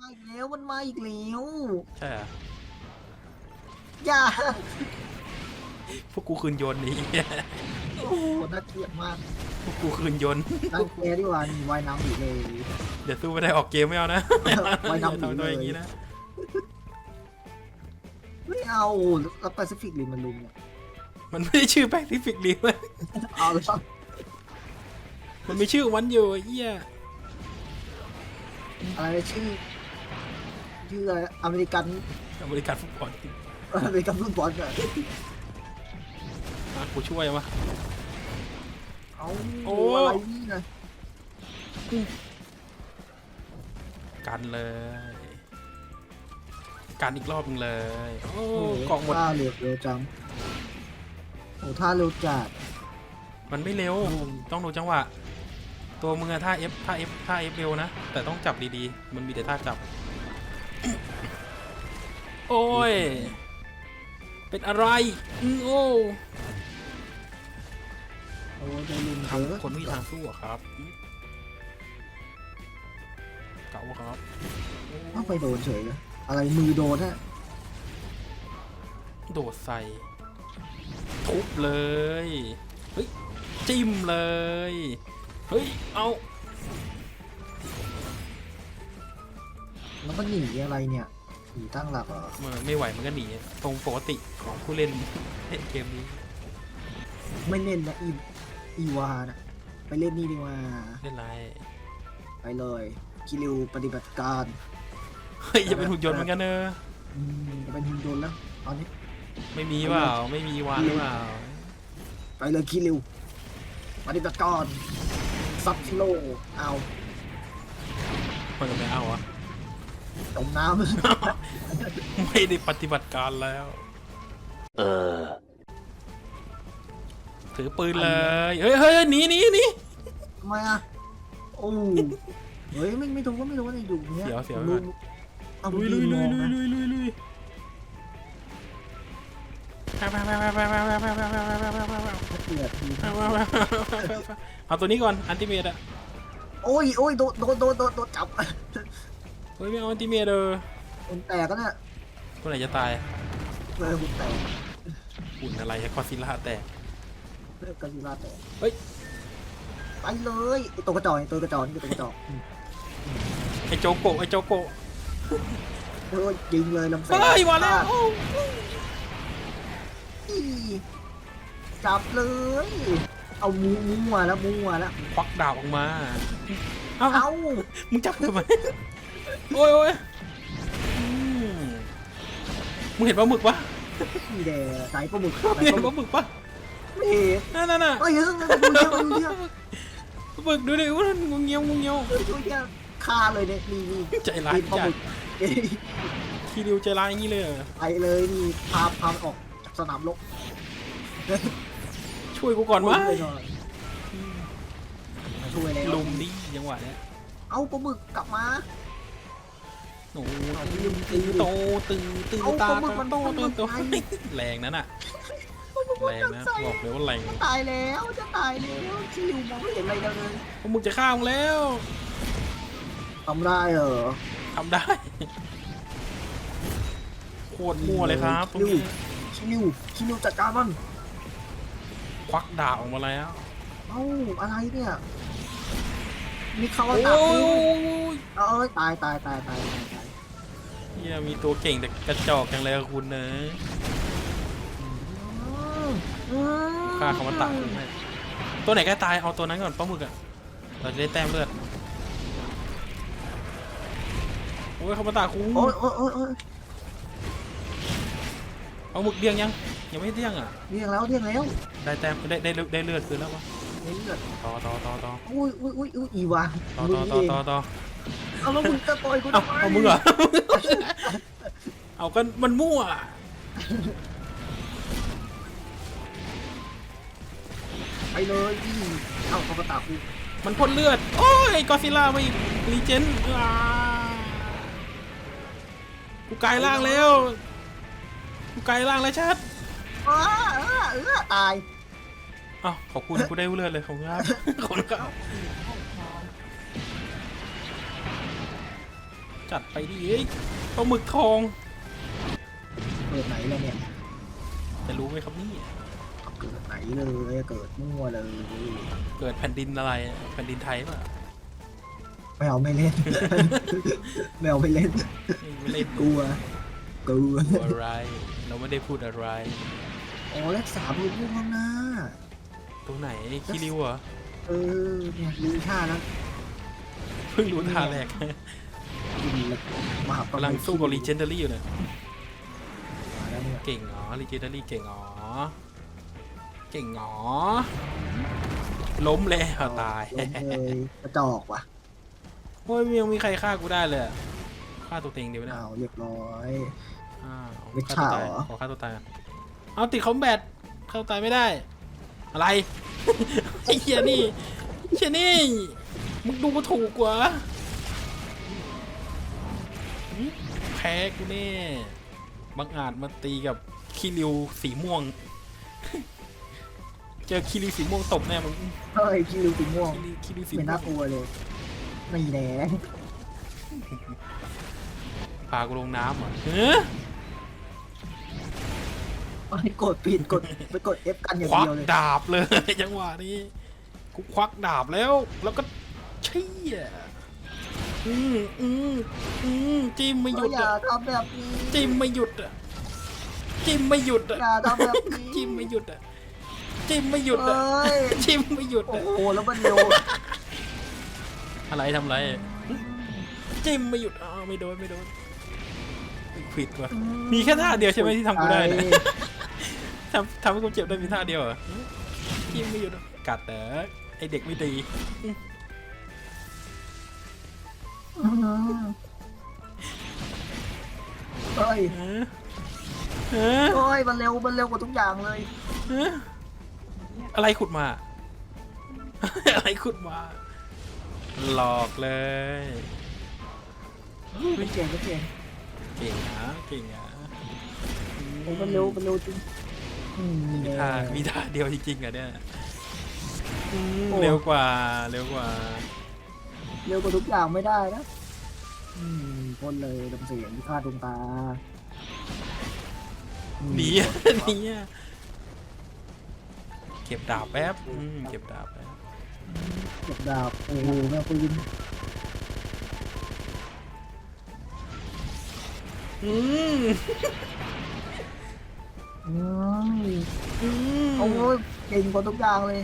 มาอีกแล้วมันมาอีกแล้วใช่เหรออย่าพวกกูคืนยนต์นี่โอ้โหน่าเกลียดมากพวกกูคืนยนต์ตั้งแกดีกว่านี่ว่ายน้ำอีกเลย เดี๋ยวสู้ไม่ได้ออกเกมไม่เอานะว่ายน้ำหนีทำตัวเลยอย่างนี้นะไม่เอาแล้วแปซิฟิกริมมันลุมเนี่ยมันไม่ได้ชื่อแปซิฟิกรีเลยเอาแล้วมันมีชื่อของมันอยู่ไอ้เหี้ยอะไรชื่อ ชื่ออะไรอเมริกันอเมริกันฟุตบอลอเมริกันฟุตบอลอะอะกูช่วยวะ เอาโอ้ อะไรนี่นะกันเลย กันอีกรอบนึงเลย โอ้โอ้โหกล่องหมด ท่าเร็วเร็วจังโอ้ท่าเร็วจัดมันไม่เร็ว ต้องดูจังหวะ ตัวมึงอะท่า F ท่า F ท่า F เร็วนะ แต่ต้องจับดีๆ มันมีแต่ท่าจับ โอ้ย เป็นอะไรอืมโอ้โอ้ยได้ลุมทเยอะำคนไม่มีทางสู้อะครับอืมเก๋าอะครับต้องไปโดนเฉยเลยอะไรมือโดนฮะโดดใส่ ทุบเลย เฮ้ย จิ้มเลย เฮ้ย เอาแล้วมันหนีอะไรเนี่ย หนีตั้งหลักเหรอมันไม่ไหวมันก็หนีตรงปกติของผู้เล่นเล่นเกมนี้ไม่เล่นนะอีอีวานะไปเล่นนี่ดีกว่า เล่นไรไปเลยคิริวปฏิบัติการเฮ้ยจะเป็นหุ่นยนต์เหมือนกันเนอะอืมจะเป็นหุ่นยนต์แล้วตอนนี้ ไม่มีเปล่าไม่มีวางหรือเปล่าไปเลยคิริวปฏิบัติการซับซิโลเอามันก็ไม่เอาอะ จมน้ำไม่ได้ปฏิบัติการแล้ว เออ ถือปืนเลยเฮ้ยเฮ้ยหนีหนีหนีำทำไมอะโอ้เฮ้ยไม่ไม่ถูกก็ไม่ถูกว่าอยู่เนี้ยเสียวเสียว ลุยลุยลุยลุยลุยลุยลุยลุยลุยเกลียดดีนะเอาตัวนี้ก่อนอันติเมตอะโอ้ยโอ้ยโดนโดนโดนโดนโดนจับ เฮ้ยไม่เอาอันติเมตเออคนแตกก็เนี่ยตัวไหนจะตายเลยหุ่นแตกหุ่นอะไรคอซิล่าแตกเลิกกันยูราแตกเฮ้ยไปเลยไอตัวกระจอกไอ้ตัวกระจอกนี่ตัวกระจอกอืมไอโจโกะไอโจโกะโอ้ยยิงเลยลำแสงเฮ้ยมาแล้วอีจับเลย เอามูมูมาแล้วมูมาแล้วควักดาบออกมา เอ้าเอามึงจับทำไม โอ้ยโอ้ยอืมมึงเห็นปลาหมึกปะพี่แดใส่ปลาหมึกมึใส่งเห็นปปลาลาหมึกหมึกปะไม่เห็นนั่นน่ะน่ะเอ้ยเฮ้ยมึงเยอะมึงเยอะปลาหมึกดูดิว่ามันงงเงี้ยวงงเงี้ยวมึงเยอะฆ่าเลยเนี่ยนี่นี่ใจร้ายกินปลาจัหดมึกเอ้ยทีริวใจร้ายอย่างนี้เลยเหรอไปเลยนี่พาพามันออกจากสนามรบช่วยกูก่อนวะช่วยหน่อยช่วยแล้วลุมดิจังหวะเนี้ยเอาปลาหมึกกลับมา โอ้เอายไปลุมตีดิโตตึงตึงเอาตาปลาหมึกมันโตปลาหมึตึงกโตไปแรงนั่นน่ะแรงนะบอกเลยว่าแรงจะตายแล้วจะตายแล้วชิวมองไม่เห็นอะไรเลยพวกมึงจะฆ่ามึงแล้วทำได้เหรอทำได้โคตรมั่วเลยครับตรงชิวนี้ชิวชิวจัดการมันควักดาบออกมาแล้วเอ้าอะไรเนี่ยมีเขาว่าโอ้ตามยเอ้ยตายตายตายตายตายตาย เฮียมีตัวเก่งแต่กระจอกจังเลยอะคุณเนอะอืมอืมฆ่าเขามาตัดให้ตัวไหนใกล้ตายเอาตัวนั้นก่อนปลาหมึกอะเราจะได้แต้มเลือดโอ้ยเขามาตาคูโอ้ยโอ้ยโอ้ยโอ้ยเอาหมึกเดี้ยงยังยังไม่เดี้ยงอะเรียงแล้วเรียงแล้วได้แต้มได้ได้ได้เลือดคืนแล้วปะเลือดต่อต่อต่อต่ออุ้ยอุ้ยอุ้ยอุ้ยอีวาต่อมึต่องต่อเองต่อต่อ เอาแล้วมึงจะปล่อยกูเอาทำไมเอามึงเหรอ เอากันมันมั่ว ไปเลยอีเอาเขามาตากูมันพ่นเลือด โอ้ยกอซิล่ามาอีกรีเจนอ่ากูกลายร่างแล้ว กูกลายร่างแล้วชัดอ้าเออเออตาย อ้าวขอบคุณกูได้เลือดเลยขอบคุณครับขอบคุณครับ จัดไปดิเอ้ยปลาหมึกทองเกิดไหนแล้วเนี่ย จะรู้ไหมครับนี่เกิดไหนเลยเกิดมั่วเลยเกิดแผ่นดินอะไรแผ่นดินไทยป่ะไม่เอาไม่เล่น ไม่เอาไม่เล่นไม่เล่นกลัวกลัวอะไร เราไม่ได้พูดอะไรโอ้เลขสามลูกลูกข้างหน้าตรงไหนคิริวเหรอเออเนี่ยลืมท่าแล้วเพิ่งรู้ท่าแรก กินแล้วมหาปกำลังสู้กับลีเจนดารี่อยู่เนี่ยมาแล้วเนี่ยเก่งเหรอลีเจนดารี่เก่งเหรอเก่งเหรอล้มแล้วตายล้มเลยกระจอกว่ะโอ้ยยังมีใครฆ่ากูได้เลยอะฆ่าตัวเองดีวะเนี่ยอ้าวเรียบร้อย อ้าวไม่ฆ่าตัวตายฆ่าเหรอ ขอฆ่าตัวตายก่อนเอาติดคอมแบทฆ่าตัวตายไม่ได้ อะไร ไอ้เหี้ยนี่เชี่ยนี่มึงดูมาถูกกว่า แพ้กูแน่บังอาจมาตีกับคิริวสีม่วง เจอคิริวสีม่วงตบแน่มึงเฮ้ยคิวสีม่วงคิริวคิริวสีไม่ม่วน่างกลัวเลย ไม่แน่พากูลงน้ำเหรอเฮ้ยไอ้กดผิดกดไปกด F กันอย่างควักเดียวเลย ดาบเลย จังหวะนี้กูควักดาบแล้ว แล้วก็เชี่ย อืมอืมอืมจิ้มไม่หเอยุอดอย่าอะทำแบบนี้จิ้มไม่หยุดอะจิ้มไม่หยุดอะอย่าทำแบบนี้จิ้มไม่หยุดอะจิ้มไม่หยุดเออะ้ยจิ้มไม่หยุดโอ้อะโหแล้วมันเร็วอะไรทำไรจิ้มไม่หยุดอ้าวไม่โดนไม่โดนผิดว่ะมีแค่ท่าเดียวใช่ไหมที่ทำกูได้เนะ ทำทำให้กูเจ็บได้มีท่าเดียวเหรอจิ้มไม่หยุดอะกัดแต่ไอเด็กไม่ดี เฮ้ยฮะฮะโอ้ยมันเร็วมันเร็วกว่าทุกอย่างเลยฮะอะไรขุดมา อะไรขุดมา หลอกเลย ไม่เก่งก็เก่งเก่งนะเก่งนะโอ้มันเร็วมันเร็วจริงอืมมีแน่ท่ามีท่าเดียวจริงๆอะเนี่ยอืมโอ้เร็วกว่า เร็วกว่า เร็วกว่าทุกอย่างไม่ได้นะอืมพ่นเลยลำเสียงที่คาดดวงตาอืมหนีอะหนีอะเก็บดาบแป๊บอืมเก็บดาบแป๊บเก็บดาบโอ้โหแม่ปืนอืมอืมอืมโอ้ยเก่งกว่าทุกอย่างเลย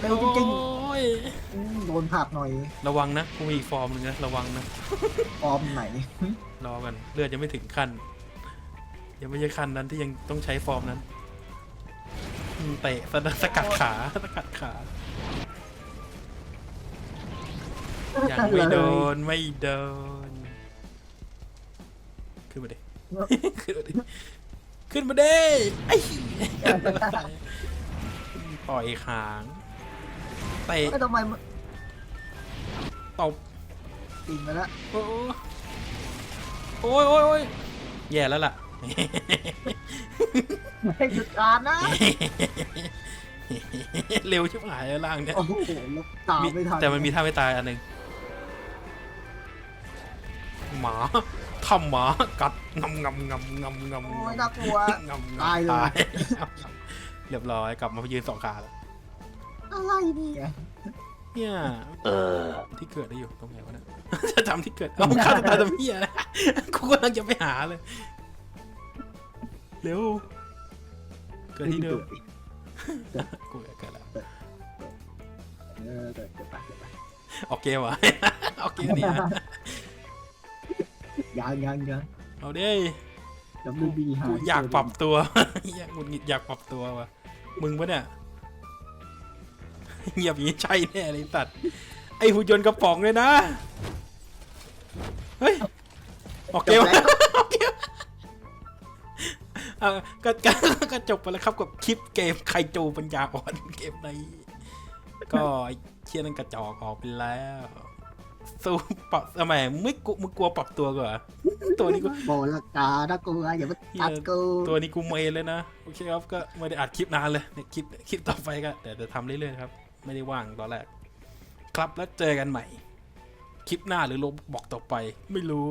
เร็วจริงโอ้ยๆอืมโดนผลักหน่อยระวังนะกูมีอีกฟอร์มหนึงนะระวังนะฟอร์มไหน รอกันเลือดยังไม่ถึงขั้นยังไม่ใช่ขั้นนั้นที่ยังต้องใช้ฟอร์มนั้นอืมเตะสะสกัดขาสกัดขา ยังไม่โดนไม่โดน ขึ้นมาดิ ขึ้นมาดิขึ้นมาดิไอ้ปล่อยขาง เตะไม่ทำไมมันตบติ่งไปแล้วโอ้โอ้ยโอ้ยโอ้ยแย่แล้วล่ะ ไม่หยุดการนะเร็วชิบหายแล้วล่างเนี่ยโอ้โหแล้วตามมีไม่ทันแต่มันมีท่าไม่ตายอันหนึ่งหมาทำหมากัดงำงำงำงำงำโอ้ยน่ากลัว งำงำตายเลย เรียบร้อยกลับมายืนสองขาแล้ว อะไรเนี่ยเนี่ยที่เกิดได้อยู่ตรงไหนวะเนี่ย จะจำที่เกิดเอามึงฆ่าตัวตายทำเหี้ยนะกูกำลังจะไปหาเลย เร็ว เกิดที่เดิมกูอยากเกิดแล้วเออเกิดเกิดไปเกิดไปออกเกมเหรอออกเกมนี่นะยังยังยังเอาดิดับเบิลบีหากูอยากปรับตัวอยากหงุดหงิดอยากปรับตัวว่ะมึงปะเนี่ย เงียบอย่างนี้ใช่แน่เลยสัตว์ไอหุ่นยนต์กระป๋องเลยนะ เฮ้ย ออกเกจมบแล้วออกเกมอะก็ก็ก็จบไปแล้วครับกับคลิปเกมไคโจปัญญาอ่อนเกมในก็ไอ้เชี่ยนั่นกระจอกออกไปแล้วสู้ปรับทำไมไม่กูมึงกลัวปรับตัวก่อนเหรอตัวนี้กูโบละกาน่ากลัวอย่ามาตัดกูตัวนี้กูเมนเลยนะ โอเคครับก็ไม่ได้อัดคลิปนานเลยเนี่ยคลิปคลิปต่อไปก็เดี๋ยวจะทำเรื่อยๆครับ ไม่ได้ว่างตอนแรก ครับแล้วเจอกันใหม่ คลิปหน้าหรือลงบอกต่อไป ไม่รู้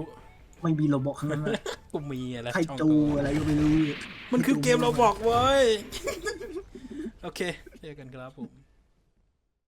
ไม่มีโรบอกข้างนั้นนะกูมีอะไรใครช่องจูกูอะไรก็ไม่รู้ มันคือเกมเราบอกเว้ย โอเค เจอกันครับผม